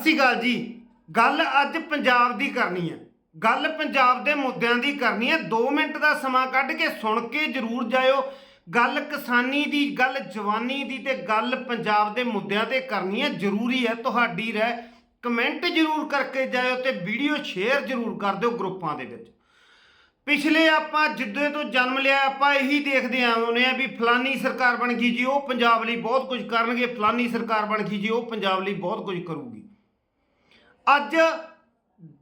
ਸਤਿ ਸ਼੍ਰੀ ਅਕਾਲ ਜੀ, ਗੱਲ ਅੱਜ ਪੰਜਾਬ ਦੀ ਕਰਨੀ ਹੈ। ਗੱਲ ਪੰਜਾਬ ਦੇ ਮੁੱਦਿਆਂ ਦੀ ਕਰਨੀ ਹੈ। 2 ਮਿੰਟ ਦਾ ਸਮਾਂ ਕੱਢ ਕੇ ਸੁਣ ਕੇ ਜਰੂਰ ਜਾਇਓ। ਗੱਲ ਕਿਸਾਨੀ ਦੀ, ਗੱਲ ਜਵਾਨੀ ਦੀ ਤੇ ਗੱਲ ਪੰਜਾਬ ਦੇ ਮੁੱਦਿਆਂ ਤੇ ਕਰਨੀ ਹੈ। ਜ਼ਰੂਰੀ ਹੈ ਤੁਹਾਡੀ ਰਹਿ ਕਮੈਂਟ ਜਰੂਰ ਕਰਕੇ ਜਾਇਓ ਤੇ ਵੀਡੀਓ ਸ਼ੇਅਰ ਜਰੂਰ ਕਰ ਦਿਓ ਗਰੁੱਪਾਂ ਦੇ ਵਿੱਚ। ਪਿਛਲੇ ਆਪਾਂ ਜਿੱਦੇ ਤੋਂ ਜਨਮ ਲਿਆ, ਆਪਾਂ ਇਹੀ ਦੇਖਦੇ ਆਉਂਦੇ ਆ ਵੀ ਫਲਾਨੀ ਸਰਕਾਰ ਬਣ ਗਈ ਜੀ, ਉਹ ਪੰਜਾਬ ਲਈ ਬਹੁਤ ਕੁਝ ਕਰਨਗੇ। ਫਲਾਨੀ ਸਰਕਾਰ ਬਣ ਗਈ ਜੀ, ਉਹ ਪੰਜਾਬ ਲਈ ਬਹੁਤ ਕੁਝ ਕਰੂਗੀ। ਅੱਜ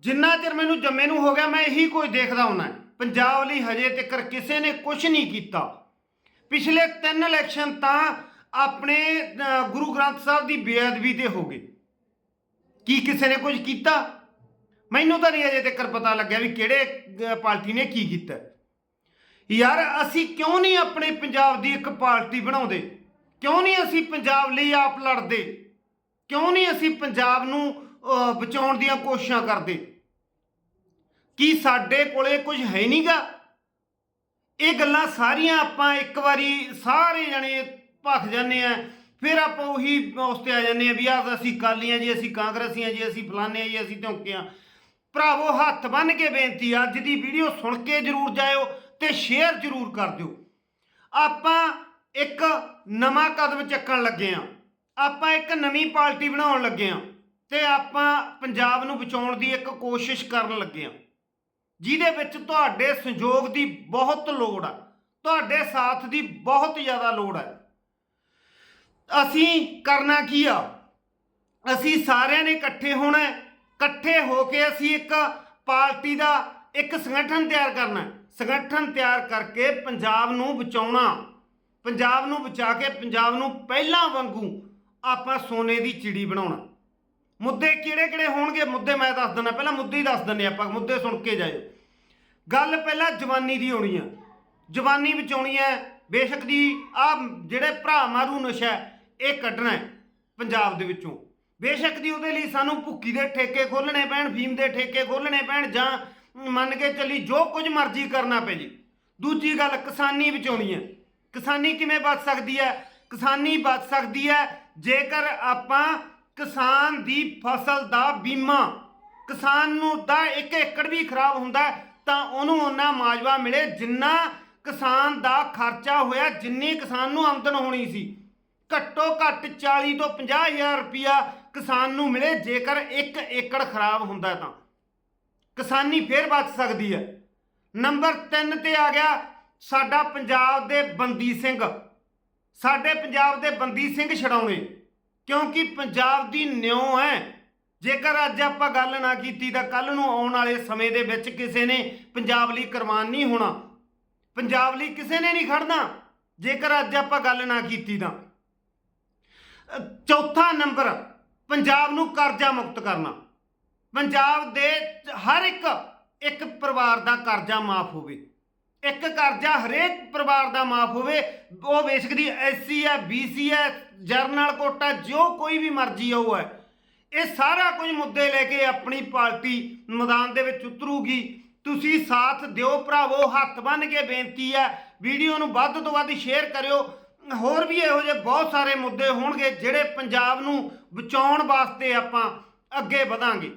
ਜਿੰਨਾ ਚਿਰ ਮੈਨੂੰ ਜੰਮੇ ਨੂੰ ਹੋ ਗਿਆ, ਮੈਂ ਇਹੀ ਕੁਝ ਦੇਖਦਾ ਹੁੰਨਾ ਪੰਜਾਬ ਲਈ ਹਜੇ ਤੱਕ ਕਿਸੇ ਨੇ ਕੁਝ ਨਹੀਂ ਕੀਤਾ। ਪਿਛਲੇ ਤਿੰਨ ਇਲੈਕਸ਼ਨ ਤਾਂ ਆਪਣੇ ਗੁਰੂ ਗ੍ਰੰਥ ਸਾਹਿਬ ਦੀ ਬੇਅਦਬੀ ਤੇ ਹੋ ਗਏ। ਕੀ ਕਿਸੇ ਨੇ ਕੁਝ ਕੀਤਾ? ਮੈਨੂੰ ਤਾਂ ਨਹੀਂ ਅਜੇ ਤੱਕ ਪਤਾ ਲੱਗਿਆ ਵੀ ਕਿਹੜੇ ਪਾਰਟੀ ਨੇ ਕੀ ਕੀਤਾ। ਯਾਰ, ਅਸੀਂ ਕਿਉਂ ਨਹੀਂ ਆਪਣੇ ਪੰਜਾਬ ਦੀ ਇੱਕ ਪਾਰਟੀ ਬਣਾਉਂਦੇ? ਕਿਉਂ ਨਹੀਂ ਅਸੀਂ ਪੰਜਾਬ ਲਈ ਆਪ ਲੜਦੇ? ਕਿਉਂ ਨਹੀਂ ਅਸੀਂ ਪੰਜਾਬ ਨੂੰ ਬਚਾਉਣ ਦੀਆਂ ਕੋਸ਼ਿਸ਼ਾਂ ਕਰਦੇ। ਕੀ ਸਾਡੇ ਕੋਲੇ ਕੁਝ ਹੈ ਨਹੀਂਗਾ? ਇਹ ਗੱਲਾਂ ਸਾਰੀਆਂ ਆਪਾਂ ਇੱਕ ਵਾਰੀ ਸਾਰੇ ਜਣੇ ਭੱਖ ਜਾਂਦੇ ਆ ਫਿਰ ਆਪਾਂ ਉਹੀ ਉਸ ਤੇ ਆ ਜਾਂਦੇ ਆ ਵੀ ਆ ਅਸੀਂ ਕਾਲੀਆਂ ਜੀ, ਅਸੀਂ ਕਾਂਗਰਸੀ ਆ ਜੀ, ਅਸੀਂ ਫਲਾਨੇ ਆ ਜੀ, ਅਸੀਂ ਧੌਂਕੇ ਆ ਭਰਾਵੋ, ਹੱਥ ਬੰਨ ਕੇ ਬੇਨਤੀ ਅੱਜ ਦੀ ਵੀਡੀਓ ਸੁਣ ਕੇ ਜਰੂਰ ਜਾਇਓ ਤੇ ਸ਼ੇਅਰ ਜਰੂਰ ਕਰ ਦਿਓ। ਆਪਾਂ ਇੱਕ ਨਵਾਂ ਕਦਮ ਚੱਕਣ ਲੱਗੇ ਆ ਆਪਾਂ ਇੱਕ ਨਵੀਂ ਪਾਰਟੀ ਬਣਾਉਣ ਲੱਗੇ ਆ ਤੇ ਆਪਾਂ ਪੰਜਾਬ ਨੂੰ ਬਚਾਉਣ ਦੀ ਇੱਕ ਕੋਸ਼ਿਸ਼ ਕਰਨ ਲੱਗੇ ਆ ਜਿਹਦੇ ਵਿੱਚ ਤੁਹਾਡੇ ਸੰਯੋਗ ਦੀ ਬਹੁਤ ਲੋੜ ਆ। ਤੁਹਾਡੇ ਸਾਥ ਦੀ ਬਹੁਤ ਜ਼ਿਆਦਾ ਲੋੜ ਹੈ ਅਸੀਂ ਕਰਨਾ ਕੀ ਆ? ਅਸੀਂ ਸਾਰਿਆਂ ਨੇ ਇਕੱਠੇ ਹੋਣਾ ਇਕੱਠੇ ਹੋ ਕੇ ਅਸੀਂ ਇੱਕ ਪਾਰਟੀ ਦਾ ਇੱਕ ਸੰਗਠਨ ਤਿਆਰ ਕਰਨਾ ਸੰਗਠਨ ਤਿਆਰ ਕਰਕੇ ਪੰਜਾਬ ਨੂੰ ਬਚਾਉਣਾ। ਪੰਜਾਬ ਨੂੰ ਬਚਾ ਕੇ ਪੰਜਾਬ ਨੂੰ ਪਹਿਲਾਂ ਵਾਂਗੂ ਆਪਾਂ ਸੋਨੇ ਦੀ ਚਿੜੀ ਬਣਾਉਣਾ। ਮੁੱਦੇ ਕਿਹੜੇ ਕਿਹੜੇ ਹੋਣਗੇ? ਮੁੱਦੇ ਮੈਂ ਦੱਸ ਦਿੰਦਾ। ਪਹਿਲਾਂ ਮੁੱਦੇ ਹੀ ਦੱਸ ਦਿੰਦੇ ਆਪਾਂ। ਮੁੱਦੇ ਸੁਣ ਕੇ ਜਾਇਓ। ਗੱਲ ਪਹਿਲਾਂ ਜਵਾਨੀ ਦੀ ਹੋਣੀ ਆ। ਜਵਾਨੀ ਬਚਾਉਣੀ ਹੈ ਬੇਸ਼ੱਕ ਦੀ ਆ ਜਿਹੜੇ ਭਰਾ ਮਾਰੂ ਨਸ਼ਾ, ਇਹ ਕੱਢਣਾ ਹੈ ਪੰਜਾਬ ਦੇ ਵਿੱਚੋਂ। ਬੇਸ਼ੱਕ ਦੀ ਉਹਦੇ ਲਈ ਸਾਨੂੰ ਭੁੱਕੀ ਦੇ ਠੇਕੇ ਖੋਲਣੇ ਪੈਣ ਫੀਮ ਦੇ ਠੇਕੇ ਖੋਲਣੇ ਪੈਣ, ਜਾਂ ਮੰਨ ਕੇ ਚੱਲੀ ਜੋ ਕੁਝ ਮਰਜ਼ੀ ਕਰਨਾ ਪੈ ਜੀ। ਦੂਜੀ ਗੱਲ ਕਿਸਾਨੀ ਬਚਾਉਣੀ ਹੈ ਕਿਸਾਨੀ ਕਿਵੇਂ ਬਚ ਸਕਦੀ ਹੈ ਕਿਸਾਨੀ ਬਚ ਸਕਦੀ ਹੈ ਜੇਕਰ ਆਪਾਂ ਕਿਸਾਨ ਦੀ ਫਸਲ ਦਾ ਬੀਮਾ। ਕਿਸਾਨ ਨੂੰ ਦਾ ਇੱਕ ਏਕੜ ਵੀ ਖਰਾਬ ਹੁੰਦਾ ਤਾਂ ਉਹਨੂੰ ਉਹਨਾਂ ਮਾਜਵਾ ਮਿਲੇ ਜਿੰਨਾ ਕਿਸਾਨ ਦਾ ਖਰਚਾ ਹੋਇਆ, ਜਿੰਨੀ ਕਿਸਾਨ ਨੂੰ ਆਮਦਨ ਹੋਣੀ ਸੀ। ਘੱਟੋ ਘੱਟ 40 ਤੋਂ 50 ਹਜ਼ਾਰ ਰੁਪਇਆ ਕਿਸਾਨ ਨੂੰ ਮਿਲੇ, ਜੇਕਰ ਇੱਕ ਏਕੜ ਖਰਾਬ ਹੁੰਦਾ ਤਾਂ। ਕਿਸਾਨੀ ਫੇਰ ਬਚ ਸਕਦੀ ਹੈ। ਨੰਬਰ 3 ਤੇ ਆ ਗਿਆ, ਸਾਡਾ ਪੰਜਾਬ ਦੇ ਬੰਦੀ ਸਿੰਘ। ਸਾਡੇ ਪੰਜਾਬ ਦੇ ਬੰਦੀ ਸਿੰਘ ਛਡਾਉਣੇ। ਕਿਉਂਕਿ ਪੰਜਾਬ ਦੀ ਨਿਉ ਹੈ। ਜੇਕਰ ਅੱਜ ਆਪਾਂ ਗੱਲ ਨਾ ਕੀਤੀ ਤਾਂ ਕੱਲ ਨੂੰ ਆਉਣ ਵਾਲੇ ਸਮੇਂ ਦੇ ਵਿੱਚ ਕਿਸੇ ਨੇ ਪੰਜਾਬ ਲਈ ਕੁਰਬਾਨ ਨਹੀਂ ਹੋਣਾ। ਪੰਜਾਬ ਲਈ ਕਿਸੇ ਨੇ ਨਹੀਂ ਖੜਨਾ। ਜੇਕਰ ਅੱਜ ਆਪਾਂ ਗੱਲ ਨਾ ਕੀਤੀ ਤਾਂ। ਚੌਥਾ ਨੰਬਰ, ਪੰਜਾਬ ਨੂੰ ਕਰਜ਼ਾ ਮੁਕਤ ਕਰਨਾ। ਪੰਜਾਬ ਦੇ ਹਰ ਇੱਕ ਇੱਕ ਪਰਿਵਾਰ ਦਾ ਕਰਜ਼ਾ ਮਾਫ ਹੋਵੇ। ਇੱਕ ਕਰਜ਼ਾ ਹਰੇਕ ਪਰਿਵਾਰ ਦਾ ਮਾਫ ਹੋਵੇ, ਉਹ ਬੇਸਿਕਲੀ ਐਸਸੀ ਹੈ, ਬੀਸੀ ਹੈ, ਜਰਨਲ ਕੋਟਾ, ਜੋ ਕੋਈ ਵੀ ਮਰਜ਼ੀ ਆ ਉਹ ਹੈ। ਇਹ ਸਾਰਾ ਕੁਝ ਮੁੱਦੇ ਲੈ ਕੇ ਆਪਣੀ ਪਾਰਟੀ ਮੈਦਾਨ ਦੇ ਵਿੱਚ ਉਤਰੂਗੀ। ਤੁਸੀਂ ਸਾਥ ਦਿਓ ਭਰਾਵੋ, ਹੱਥ ਬੰਨ ਕੇ ਬੇਨਤੀ ਹੈ, ਵੀਡੀਓ ਨੂੰ ਵੱਧ ਤੋਂ ਵੱਧ ਸ਼ੇਅਰ ਕਰਿਓ। ਹੋਰ ਵੀ ਇਹੋ ਜਿਹੇ ਬਹੁਤ ਸਾਰੇ ਮੁੱਦੇ ਹੋਣਗੇ, ਜਿਹੜੇ ਪੰਜਾਬ ਨੂੰ ਬਚਾਉਣ ਵਾਸਤੇ ਆਪਾਂ ਅੱਗੇ ਵਧਾਂਗੇ।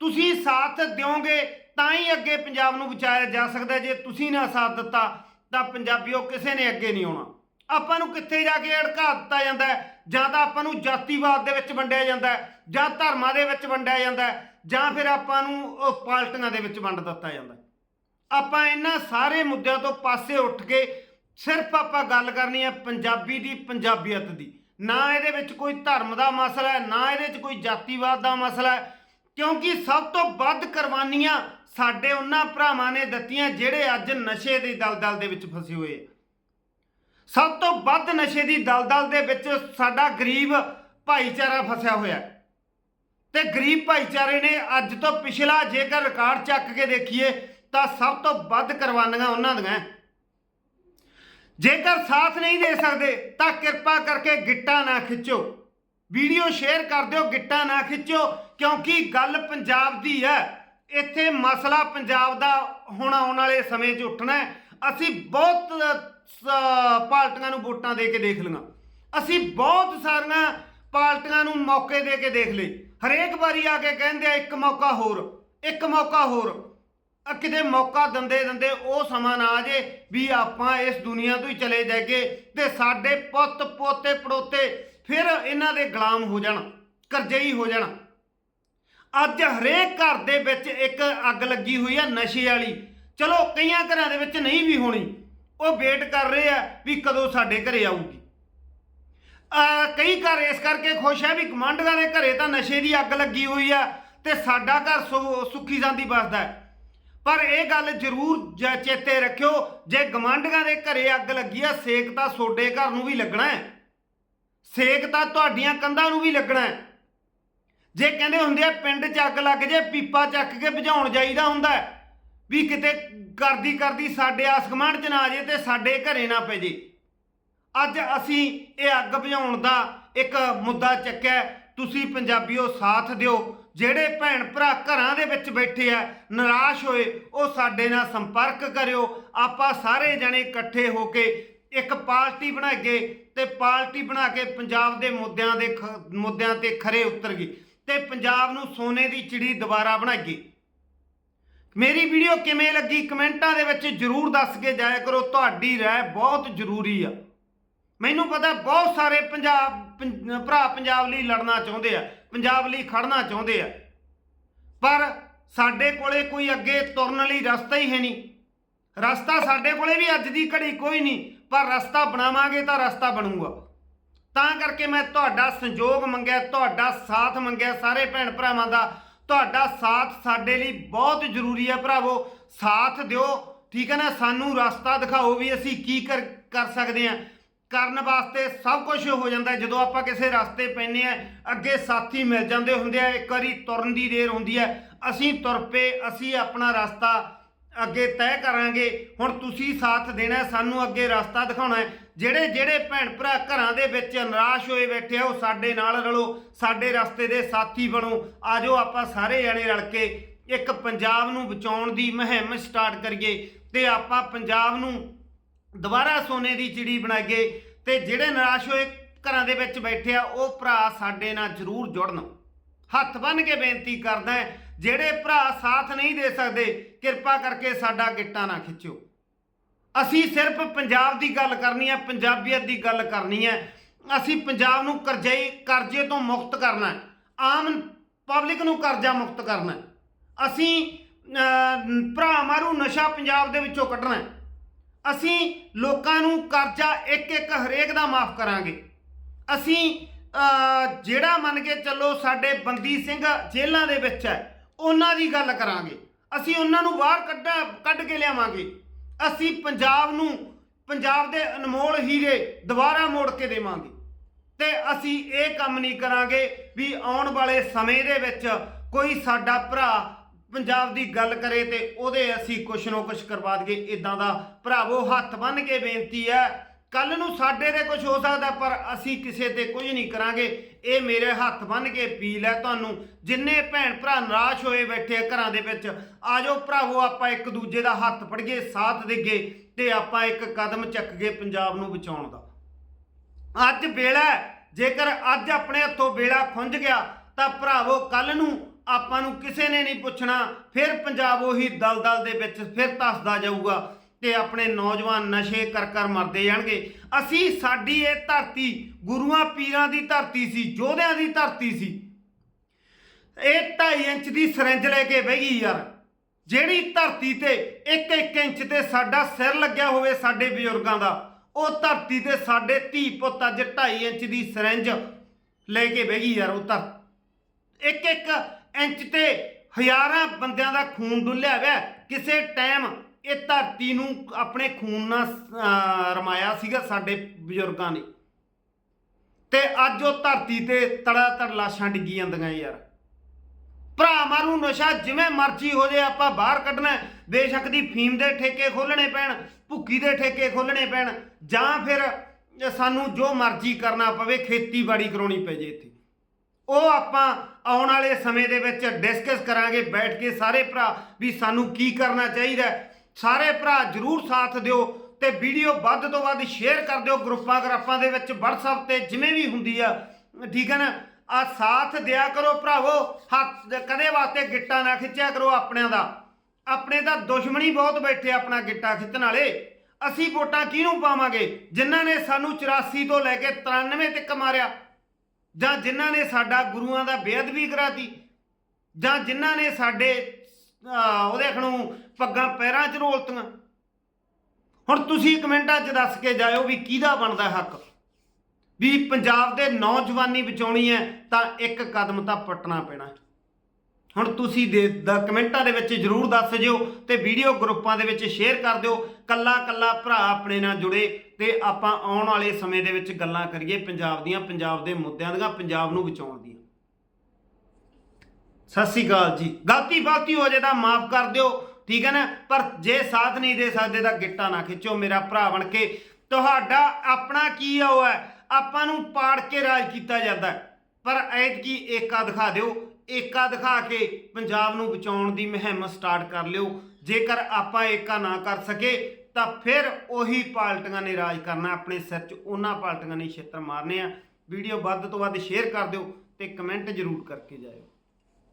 ਤੁਸੀਂ ਸਾਥ ਦਿਓਗੇ ਤਾਂ ਹੀ ਅੱਗੇ ਪੰਜਾਬ ਨੂੰ ਬਚਾਇਆ ਜਾ ਸਕਦਾ ਜੇ ਤੁਸੀਂ ਨਾ ਸਾਥ ਦਿੱਤਾ, ਤਾਂ ਪੰਜਾਬੀਓ ਕਿਸੇ ਨੇ ਅੱਗੇ ਨਹੀਂ ਆਉਣਾ। ਆਪਾਂ ਨੂੰ ਕਿੱਥੇ ਜਾ ਕੇ ਅੜਕਾ ਦਿੱਤਾ ਜਾਂਦਾ ਜਾਂ ਤਾਂ ਆਪਾਂ ਨੂੰ ਜਾਤੀਵਾਦ ਦੇ ਵਿੱਚ ਵੰਡਿਆ ਜਾਂਦਾ ਜਾਂ ਧਰਮਾਂ ਦੇ ਵਿੱਚ ਵੰਡਿਆ ਜਾਂਦਾ ਜਾਂ ਫਿਰ ਆਪਾਂ ਨੂੰ ਉਹ ਪਾਰਟੀਆਂ ਦੇ ਵਿੱਚ ਵੰਡ ਦਿੱਤਾ ਜਾਂਦਾ ਆਪਾਂ ਇਹਨਾਂ ਸਾਰੇ ਮੁੱਦਿਆਂ ਤੋਂ ਪਾਸੇ ਉੱਠ ਕੇ ਸਿਰਫ ਆਪਾਂ ਗੱਲ ਕਰਨੀ ਹੈ ਪੰਜਾਬੀ ਦੀ, ਪੰਜਾਬੀਅਤ ਦੀ। ਨਾ ਇਹਦੇ ਵਿੱਚ ਕੋਈ ਧਰਮ ਦਾ ਮਸਲਾ ਹੈ, ਨਾ ਇਹਦੇ ਵਿੱਚ ਕੋਈ ਜਾਤੀਵਾਦ ਦਾ ਮਸਲਾ ਹੈ। ਕਿਉਂਕਿ ਸਭ ਤੋਂ ਵੱਧ ਕੁਰਬਾਨੀਆਂ ਸਾਡੇ ਉਹਨਾਂ ਭਰਾਵਾਂ ਨੇ ਦਿੱਤੀਆਂ ਜਿਹੜੇ ਅੱਜ ਨਸ਼ੇ ਦੀ ਦਲਦਲ ਦੇ ਵਿੱਚ ਫਸੇ ਹੋਏ ਆ। ਸਭ ਤੋਂ ਵੱਧ ਨਸ਼ੇ ਦੀ ਦਲਦਲ ਦੇ ਵਿੱਚ ਸਾਡਾ ਗਰੀਬ ਭਾਈਚਾਰਾ ਫਸਿਆ ਹੋਇਆ ਹੈ। ਤੇ ਗਰੀਬ ਭਾਈਚਾਰੇ ਨੇ ਅੱਜ ਤੋਂ ਪਿਛਲਾ ਜੇਕਰ ਰਿਕਾਰਡ ਚੱਕ ਕੇ ਦੇਖੀਏ ਤਾਂ ਸਭ ਤੋਂ ਵੱਧ ਕੁਰਬਾਨੀਆਂ ਉਹਨਾਂ ਦੀਆਂ ਜੇਕਰ ਸਾਥ ਨਹੀਂ ਦੇ ਸਕਦੇ ਤਾਂ ਕਿਰਪਾ ਕਰਕੇ ਗਿੱਟਾ ਨਾ ਖਿੱਚੋ। ਵੀਡੀਓ ਸ਼ੇਅਰ ਕਰ ਦਿਓ, ਗਿੱਟਾ ਨਾ ਖਿੱਚੋ। ਕਿਉਂਕਿ ਗੱਲ ਪੰਜਾਬ ਦੀ ਹੈ। ਇੱਥੇ ਮਸਲਾ ਪੰਜਾਬ ਦਾ ਹੁਣ ਆਉਣ ਵਾਲੇ ਸਮੇਂ 'ਚ ਉੱਠਣਾ ਹੈ। ਅਸੀਂ ਬਹੁਤ ਪਾਰਟੀਆਂ ਨੂੰ ਵੋਟਾਂ ਦੇ ਕੇ ਦੇਖ ਲਈਆਂ। ਅਸੀਂ ਬਹੁਤ ਸਾਰੀਆਂ ਪਾਰਟੀਆਂ ਨੂੰ ਮੌਕੇ ਦੇ ਕੇ ਦੇਖ ਲਏ। ਹਰੇਕ ਵਾਰੀ ਆ ਕੇ ਕਹਿੰਦੇ ਆ, ਇੱਕ ਮੌਕਾ ਹੋਰ, ਇੱਕ ਮੌਕਾ ਹੋਰ। ਆ ਕਿਤੇ ਮੌਕਾ ਦਿੰਦੇ ਦਿੰਦੇ ਉਹ ਸਮਾਂ ਨਾ ਆ ਜੇ ਵੀ ਆਪਾਂ ਇਸ ਦੁਨੀਆ ਤੋਂ ਹੀ ਚਲੇ ਜਾਈਏ ਤੇ ਸਾਡੇ ਪੁੱਤ, ਪੋਤੇ, ਪੜੋਤੇ ਫਿਰ ਇਹਨਾਂ ਦੇ ਗੁਲਾਮ ਹੋ ਜਾਣ, ਕਰਜ਼ਈ ਹੋ ਜਾਣ। ਅੱਜ ਹਰੇਕ ਘਰ ਦੇ ਵਿੱਚ ਇੱਕ ਅੱਗ ਲੱਗੀ ਹੋਈ ਆ ਨਸ਼ੇ ਵਾਲੀ। ਚਲੋ, ਕਈਆਂ ਘਰਾਂ ਦੇ ਵਿੱਚ ਨਹੀਂ ਵੀ ਹੋਣੀ। ਉਹ ਵੇਟ ਕਰ ਰਹੇ ਆ ਵੀ ਕਦੋਂ ਸਾਡੇ ਘਰੇ ਆਊਗੀ। ਆ, ਕਈ ਘਰ ਇਸ ਕਰਕੇ ਖੁਸ਼ ਹੈ ਵੀ ਕਮਾਂਡਰਾਂ ਦੇ ਘਰੇ ਤਾਂ ਨਸ਼ੇ ਦੀ ਅੱਗ ਲੱਗੀ ਹੋਈ ਆ ਤੇ ਸਾਡਾ ਘਰ ਸੁ- ਸੁੱਖੀ ਜਾਂਦੀ ਬਸਦਾ ਪਰ ਇਹ ਗੱਲ ਜ਼ਰੂਰ ਜ- ਚੇਤੇ ਰੱਖਿਓ, ਜੇ ਗਮਾਂਡੀਆਂ ਦੇ ਘਰੇ ਅੱਗ ਲੱਗੀ ਆ, ਸੇਕ ਤਾਂ ਸੋਡੇ ਘਰ ਨੂੰ ਵੀ ਲੱਗਣਾ ਹੈ। ਸੇਕ ਤਾਂ ਤੁਹਾਡੀਆਂ ਕੰਧਾਂ ਨੂੰ ਵੀ ਲੱਗਣਾ ਹੈ। ਜੇ ਕਹਿੰਦੇ ਹੁੰਦੇ ਆ ਪਿੰਡ 'ਚ ਅੱਗ ਲੱਗ ਜੇ, ਪੀਪਾ ਚੱਕ ਕੇ ਬੁਝਾਉਣ ਜਾਈਦਾ ਹੁੰਦਾ ਵੀ ਕਿਤੇ ਕਰਦੀ ਕਰਦੀ ਸਾਡੇ ਆਸ ਗੁਆਂਢ 'ਚ ਨਾ ਆ ਜੇ ਤੇ ਸਾਡੇ ਘਰੇ ਨਾ ਪੈ ਜੇ ਅੱਜ ਅਸੀਂ ਇਹ ਅੱਗ ਬੁਝਾਉਣ ਦਾ ਇੱਕ ਮੁੱਦਾ ਚੱਕਿਆ ਹੈ। ਤੁਸੀਂ ਪੰਜਾਬੀਓ ਸਾਥ ਦਿਓ, ਜਿਹੜੇ ਭੈਣ ਭਰਾ ਘਰਾਂ ਦੇ ਵਿੱਚ ਬੈਠੇ ਆ, ਨਿਰਾਸ਼ ਹੋਏ, ਉਹ ਸਾਡੇ ਨਾਲ ਸੰਪਰਕ ਕਰਿਓ, ਆਪਾਂ ਸਾਰੇ ਜਣੇ ਇਕੱਠੇ ਹੋ ਕੇ ਇੱਕ ਪਾਰਟੀ ਬਣਾਈਏ ਤੇ ਪਾਰਟੀ ਬਣਾ ਕੇ ਪੰਜਾਬ ਦੇ ਮੁੱਦਿਆਂ ਦੇ ਖ- ਮੁੱਦਿਆਂ ਤੇ ਖਰੇ ਉਤਰ ਗਈ ਤੇ ਪੰਜਾਬ ਨੂੰ ਸੋਨੇ ਦੀ ਚਿੜੀ ਦੁਬਾਰਾ ਬਣਾਈਏ। ਮੇਰੀ ਵੀਡੀਓ ਕਿਵੇਂ ਲੱਗੀ ਕਮੈਂਟਾਂ ਦੇ ਵਿੱਚ ਜਰੂਰ ਦੱਸ ਕੇ ਜਾਇਆ ਕਰੋ, ਤੁਹਾਡੀ ਰਾਏ ਬਹੁਤ ਜ਼ਰੂਰੀ ਆ। ਮੈਨੂੰ ਪਤਾ ਬਹੁਤ ਸਾਰੇ ਪੰਜਾਬ, ਪੰ- ਭਰਾ ਪੰਜਾਬ ਲਈ ਲੜਨਾ ਚਾਹੁੰਦੇ ਆ, ਪੰਜਾਬ ਲਈ ਖੜਨਾ ਚਾਹੁੰਦੇ ਆ। ਪਰ ਸਾਡੇ ਕੋਲੇ ਕੋਈ ਅੱਗੇ ਤੁਰਨ ਲਈ ਰਸਤਾ ਹੀ ਹੈ ਨਹੀਂ। ਰਸਤਾ ਸਾਡੇ ਕੋਲੇ ਵੀ ਅੱਜ ਦੀ ਘੜੀ ਕੋਈ ਨਹੀਂ, ਪਰ ਰਸਤਾ ਬਣਾਵਾਂਗੇ ਤਾਂ ਰਸਤਾ ਬਣੂਗਾ। ਤਾਂ ਕਰਕੇ ਮੈਂ ਤੁਹਾਡਾ ਸੰਯੋਗ ਮੰਗਿਆ, ਤੁਹਾਡਾ ਸਾਥ ਮੰਗਿਆ ਸਾਰੇ ਭੈਣ ਭਰਾਵਾਂ ਦਾ। ਤੁਹਾਡਾ ਸਾਥ ਸਾਡੇ ਲਈ ਬਹੁਤ ਜ਼ਰੂਰੀ ਹੈ ਭਰਾਵੋ। ਸਾਥ ਦਿਓ, ਠੀਕ ਹੈ ਨਾ? ਸਾਨੂੰ ਰਸਤਾ ਦਿਖਾਓ ਵੀ ਅਸੀਂ ਕੀ ਕਰ ਕਰ ਸਕਦੇ ਹਾਂ। ਕਰਨ ਵਾਸਤੇ ਸਭ ਕੁਝ ਹੋ ਜਾਂਦਾ ਜਦੋਂ ਆਪਾਂ ਕਿਸੇ ਰਸਤੇ ਪੈਨੇ ਆ ਅੱਗੇ ਸਾਥੀ ਮਿਲ ਜਾਂਦੇ ਹੁੰਦੇ ਆ, ਇੱਕ ਵਾਰੀ ਤੁਰਨ ਦੀ ਦੇਰ ਹੁੰਦੀ ਹੈ। ਅਸੀਂ ਤੁਰ ਪਏ, ਅਸੀਂ ਆਪਣਾ ਰਸਤਾ ਅੱਗੇ ਤੈਅ ਕਰਾਂਗੇ, ਹੁਣ ਤੁਸੀਂ ਸਾਥ ਦੇਣਾ ਸਾਨੂੰ ਅੱਗੇ ਰਸਤਾ ਦਿਖਾਉਣਾ ਹੈ। ਜਿਹੜੇ ਜਿਹੜੇ ਭੈਣ ਭਰਾ ਘਰਾਂ ਦੇ ਵਿੱਚ ਨਿਰਾਸ਼ ਹੋਏ ਬੈਠੇ ਆ, ਉਹ ਸਾਡੇ ਨਾਲ ਰਲੋ, ਸਾਡੇ ਰਸਤੇ ਦੇ ਸਾਥੀ ਬਣੋ। ਆਜੋ ਆਪਾਂ ਸਾਰੇ ਜਣੇ ਰਲ ਕੇ ਇੱਕ ਪੰਜਾਬ ਨੂੰ ਬਚਾਉਣ ਦੀ ਮੁਹਿੰਮ ਸਟਾਰਟ ਕਰੀਏ ਤੇ ਆਪਾਂ ਪੰਜਾਬ ਨੂੰ ਦੁਬਾਰਾ ਸੋਨੇ ਦੀ ਚਿੜੀ ਬਣਾਈਏ ਤੇ ਜਿਹੜੇ ਨਿਰਾਸ਼ ਹੋਏ ਘਰਾਂ ਦੇ ਵਿੱਚ ਬੈਠੇ ਆ, ਉਹ ਭਰਾ ਸਾਡੇ ਨਾਲ ਜ਼ਰੂਰ ਜੁੜਨ। ਹੱਥ ਬੰਨ ਕੇ ਬੇਨਤੀ ਕਰਦਾ ਜਿਹੜੇ ਭਰਾ ਸਾਥ ਨਹੀਂ ਦੇ ਸਕਦੇ, ਕਿਰਪਾ ਕਰਕੇ ਸਾਡਾ ਗਿੱਟਾ ਨਾ ਖਿੱਚਿਓ ਅਸੀਂ ਸਿਰਫ ਪੰਜਾਬ ਦੀ ਗੱਲ ਕਰਨੀ ਹੈ, ਪੰਜਾਬੀਅਤ ਦੀ ਗੱਲ ਕਰਨੀ ਹੈ। ਅਸੀਂ ਪੰਜਾਬ ਨੂੰ ਕਰਜ਼ੇ ਕਰਜ਼ੇ ਤੋਂ ਮੁਕਤ ਕਰਨਾ ਹੈ। ਆਮ ਪਬਲਿਕ ਨੂੰ ਕਰਜ਼ਾ ਮੁਕਤ ਕਰਨਾ ਹੈ। ਅਸੀਂ ਭਰਾਵਾਂ ਭਰਾ ਨਸ਼ਾ ਪੰਜਾਬ ਦੇ ਵਿੱਚੋਂ ਕੱਢਣਾ ਹੈ। ਅਸੀਂ ਲੋਕਾਂ ਨੂੰ ਕਰਜ਼ਾ ਇੱਕ ਇੱਕ ਹਰੇਕ ਦਾ ਮਾਫ ਕਰਾਂਗੇ। ਅਸੀਂ ਜਿਹੜਾ ਮੰਨ ਕੇ ਚੱਲੋ ਸਾਡੇ ਬੰਦੀ ਸਿੰਘ ਜੇਲ੍ਹਾਂ ਦੇ ਵਿੱਚ ਹੈ ਉਹਨਾਂ ਦੀ ਗੱਲ ਕਰਾਂਗੇ। ਅਸੀਂ ਉਹਨਾਂ ਨੂੰ ਬਾਹਰ ਕੱਢਾ, ਕੱਢ ਕੇ ਲਿਆਵਾਂਗੇ। ਅਸੀਂ ਪੰਜਾਬ ਨੂੰ, ਪੰਜਾਬ ਦੇ ਅਨਮੋਲ ਹੀਰੇ ਦੁਬਾਰਾ ਮੋੜ ਕੇ ਦੇਵਾਂਗੇ। ਤੇ ਅਸੀਂ ਇਹ ਕੰਮ ਨਹੀਂ ਕਰਾਂਗੇ ਵੀ ਆਉਣ ਵਾਲੇ ਸਮੇਂ ਦੇ ਵਿੱਚ ਕੋਈ ਸਾਡਾ ਭਰਾ ਪੰਜਾਬ ਦੀ ਗੱਲ ਕਰੇ ਤੇ ਉਹਦੇ ਅਸੀਂ ਕੁਛ ਨਾ ਕੁਛ ਕਰਵਾ ਦਈਏ। ਇਦਾਂ ਦਾ ਭਰਾਵੋ, ਹੱਥ ਬੰਨ ਕੇ ਬੇਨਤੀ ਹੈ ਕੱਲ ਨੂੰ ਸਾਡੇ ਤੇ ਕੁਝ ਹੋ ਸਕਦਾ, ਪਰ ਅਸੀਂ ਕਿਸੇ ਤੇ ਕੁਝ ਨਹੀਂ ਕਰਾਂਗੇ। ਇਹ ਮੇਰੇ ਹੱਥ ਬੰਨ ਕੇ ਅਪੀਲ ਹੈ ਤੁਹਾਨੂੰ। ਜਿੰਨੇ ਭੈਣ ਭਰਾ ਨਿਰਾਸ਼ ਹੋਏ ਬੈਠੇ ਆ ਘਰਾਂ ਦੇ ਵਿੱਚ, ਆਜੋ ਭਰਾਵੋ, ਆਪਾਂ ਇੱਕ ਦੂਜੇ ਦਾ ਹੱਥ ਫੜੀਏ, ਸਾਥ ਦੇਈਏ ਤੇ ਆਪਾਂ ਇੱਕ ਕਦਮ ਚੱਕਗੇ ਪੰਜਾਬ ਨੂੰ ਬਚਾਉਣ ਦਾ। ਅੱਜ ਵੇਲਾ ਜੇਕਰ ਅੱਜ ਆਪਣੇ ਹੱਥੋਂ ਵੇਲਾ ਖੁੰਝ ਗਿਆ, ਤਾਂ ਭਰਾਵੋ, ਕੱਲ ਨੂੰ ਆਪਾਂ ਨੂੰ ਕਿਸੇ ਨੇ ਨਹੀਂ ਪੁੱਛਣਾ। ਫਿਰ ਪੰਜਾਬ ਉਹੀ ਦਲਦਲ ਦੇ ਵਿੱਚ ਫਿਰ ਧੱਸਦਾ ਜਾਊਗਾ। ਤੇ ਆਪਣੇ ਨੌਜਵਾਨ ਨਸ਼ੇ ਕਰ ਕਰ ਮਰਦੇ ਜਾਣਗੇ। ਅਸੀਂ, ਸਾਡੀ ਇਹ ਧਰਤੀ ਗੁਰੂਆਂ ਪੀਰਾਂ ਦੀ ਧਰਤੀ ਸੀ, ਯੋਧਿਆਂ ਦੀ ਧਰਤੀ ਸੀ। ਇਹ 2.5 ਇੰਚ ਦੀ ਸਿਰੰਜ ਲੈ ਕੇ ਬਹਿ ਗਈ ਯਾਰ। ਜਿਹੜੀ ਧਰਤੀ ਤੇ 1-1 ਇੰਚ ਤੇ ਸਾਡਾ ਸਿਰ ਲੱਗਿਆ ਹੋਵੇ ਸਾਡੇ ਬਜ਼ੁਰਗਾਂ ਦਾ, ਉਹ ਧਰਤੀ ਤੇ ਸਾਡੇ ਧੀ ਪੁੱਤ ਅੱਜ 2.5 ਇੰਚ ਦੀ ਸਿਰੰਜ ਲੈ ਕੇ ਬਹਿ ਗਈ ਯਾਰ ਉਹ ਧਰ ਇੱਕ ਇੱਕ ਇੰਚ ਤੇ ਹਜ਼ਾਰਾਂ ਬੰਦਿਆਂ ਦਾ ਖੂਨ ਡੁੱਲਿਆ ਹੋਇਆ, ਕਿਸੇ ਟਾਈਮ ਇਹ ਧਰਤੀ ਨੂੰ ਆਪਣੇ ਖੂਨ ਨਾਲ ਰਮਾਇਆ ਸੀਗਾ ਸਾਡੇ ਬਜ਼ੁਰਗਾਂ ਨੇ। ਤੇ ਅੱਜ ਉਹ ਧਰਤੀ ਤੇ ਤੜਾ ਤੜ ਲਾਸ਼ਾਂ ਡਿੱਗੀ ਜਾਂਦੀਆਂ ਯਾਰ। ਭਰਾ ਮਾਰੂ ਨਸ਼ਾ ਜਿਵੇਂ ਮਰਜ਼ੀ ਹੋ ਜੇ, ਆਪਾਂ ਬਾਹਰ ਕੱਢਣਾ ਬੇਸ਼ੱਕ ਦੀ ਫੀਮ ਦੇ ਠੇਕੇ ਖੋਲਣੇ ਪੈਣ, ਭੁੱਕੀ ਦੇ ਠੇਕੇ ਖੋਲਣੇ ਪੈਣ, ਜਾਂ ਫਿਰ ਸਾਨੂੰ ਜੋ ਮਰਜ਼ੀ ਕਰਨਾ ਪਵੇ, ਖੇਤੀਬਾੜੀ ਕਰਾਉਣੀ ਪੈ ਜੇ ਇੱਥੇ। ਉਹ ਆਪਾਂ ਆਉਣ ਵਾਲੇ ਸਮੇਂ ਦੇ ਵਿੱਚ ਡਿਸਕਸ ਕਰਾਂਗੇ, ਬੈਠ ਕੇ ਸਾਰੇ ਭਰਾ ਵੀ ਸਾਨੂੰ ਕੀ ਕਰਨਾ ਚਾਹੀਦਾ ਸਾਰੇ ਭਰਾ ਜਰੂਰ ਸਾਥ ਦਿਓ ਤੇ ਵੀਡੀਓ ਵੱਧ ਤੋਂ ਵੱਧ ਸ਼ੇਅਰ ਕਰ ਦਿਓ ਗਰੁੱਪਾਂ ਗਰਾਫਾਂ ਦੇ ਵਿੱਚ WhatsApp ਤੇ ਜਿਵੇਂ ਵੀ ਹੁੰਦੀ ਆ। ਠੀਕ ਹੈ ਨਾ? ਆ ਸਾਥ ਦਿਆ ਕਰੋ ਭਰਾਵੋ, ਹੱਥ ਕਦੇ ਵਾਸਤੇ ਗਿੱਟਾ ਨਾ ਖਿੱਚਿਆ ਕਰੋ ਆਪਣਿਆਂ ਦਾ। ਆਪਣੇ ਤਾਂ ਦੁਸ਼ਮਣੀ ਬਹੁਤ ਬੈਠੇ ਆਪਣਾ ਗਿੱਟਾ ਖਿੱਚਣ ਵਾਲੇ। ਅਸੀਂ ਵੋਟਾਂ ਕਿਹਨੂੰ ਪਾਵਾਂਗੇ? ਜਿਨ੍ਹਾਂ ਨੇ ਸਾਨੂੰ 84 ਤੋਂ ਲੈ ਕੇ 93 ਤੱਕ ਮਾਰਿਆ। ਜਾਂ ਜਿਨ੍ਹਾਂ ਨੇ ਸਾਡਾ ਗੁਰੂਆਂ ਦਾ ਬੇਅਦਬੀ ਕਰਾਤੀ? ਜਾਂ ਜਿਨ੍ਹਾਂ ਨੇ ਸਾਡੇ ਅਹ, ਉਹਦੇ ਖਣੂ ਪੱਗਾਂ ਪੈਰਾਂ 'ਚ ਰੋਲਤੀਆਂ। ਹੁਣ ਤੁਸੀਂ ਕਮੈਂਟਾਂ 'ਚ ਦੱਸ ਕੇ ਜਾਇਓ ਵੀ ਕਿਹਦਾ ਬਣਦਾ ਹੱਕ? ਵੀ ਪੰਜਾਬ ਦੇ ਨੌਜਵਾਨੀ ਬਚਾਉਣੀ ਹੈ ਤਾਂ ਇੱਕ ਕਦਮ ਤਾਂ ਪਟਣਾ ਪੈਣਾ। ਹੈ। ਹੁਣ ਤੁਸੀਂ ਦੇ ਦਾ ਕਮੈਂਟਾਂ ਦੇ ਵਿੱਚ ਜਰੂਰ ਦੱਸ ਜਿਓ ਤੇ ਵੀਡੀਓ ਗਰੁੱਪਾਂ ਦੇ ਵਿੱਚ ਸ਼ੇਅਰ ਕਰ ਦਿਓ। ਕੱਲਾ ਕੱਲਾ ਭਰਾ ਆਪਣੇ ਨਾਲ ਜੁੜੇ ਤੇ ਆਪਾਂ ਆਉਣ ਵਾਲੇ ਸਮੇਂ ਦੇ ਵਿੱਚ ਗੱਲਾਂ ਕਰੀਏ ਪੰਜਾਬ ਦੀਆਂ ਪੰਜਾਬ ਦੇ ਮੁੱਦਿਆਂ ਦੀਆਂ ਪੰਜਾਬ ਨੂੰ ਬਚਾਉਣ ਦੀਆਂ। ਸਤਿ ਸ੍ਰੀ ਅਕਾਲ ਜੀ। ਗਲਤੀ ਫਲਤੀ ਹੋ ਜੇ ਤਾਂ ਮਾਫ ਕਰ ਦਿਓ, ਠੀਕ ਹੈ ਨਾ? ਪਰ ਜੇ ਸਾਥ ਨਹੀਂ ਦੇ ਸਕਦੇ ਤਾਂ ਗਿੱਟਾ ਨਾ ਖਿੱਚੋ ਮੇਰਾ ਭਰਾ ਬਣ ਕੇ। ਤੁਹਾਡਾ ਆਪਣਾ ਕੀ ਆ ਉਹ ਹੈ? ਆਪਾਂ ਨੂੰ ਪਾੜ ਕੇ ਰਾਜ ਕੀਤਾ ਜਾਂਦਾ ਪਰ ਪਰ ਐਤਕੀ ਏਕਾ ਦਿਖਾ ਦਿਓ। ਏਕਾ ਦਿਖਾ ਕੇ ਪੰਜਾਬ ਨੂੰ ਬਚਾਉਣ ਦੀ ਮੁਹਿੰਮ ਸਟਾਰਟ ਕਰ ਲਿਓ। ਜੇਕਰ ਆਪਾਂ ਏਕਾ ਨਾ ਕਰ ਸਕੇ, ਤਾਂ ਫਿਰ ਉਹੀ ਪਾਲਟੀਆਂ ਨੇ ਰਾਜ ਕਰਨਾ। ਆਪਣੇ ਸਿਰ 'ਚ ਉਹਨਾਂ ਪਾਲਟੀਆਂ ਨੇ ਛੇਤਰ ਮਾਰਨੇ ਆ। ਵੀਡੀਓ ਵੱਧ ਤੋਂ ਵੱਧ ਸ਼ੇਅਰ ਕਰ ਦਿਓ ਤੇ ਕਮੈਂਟ ਜ਼ਰੂਰ ਕਰਕੇ ਜਾਇਓ।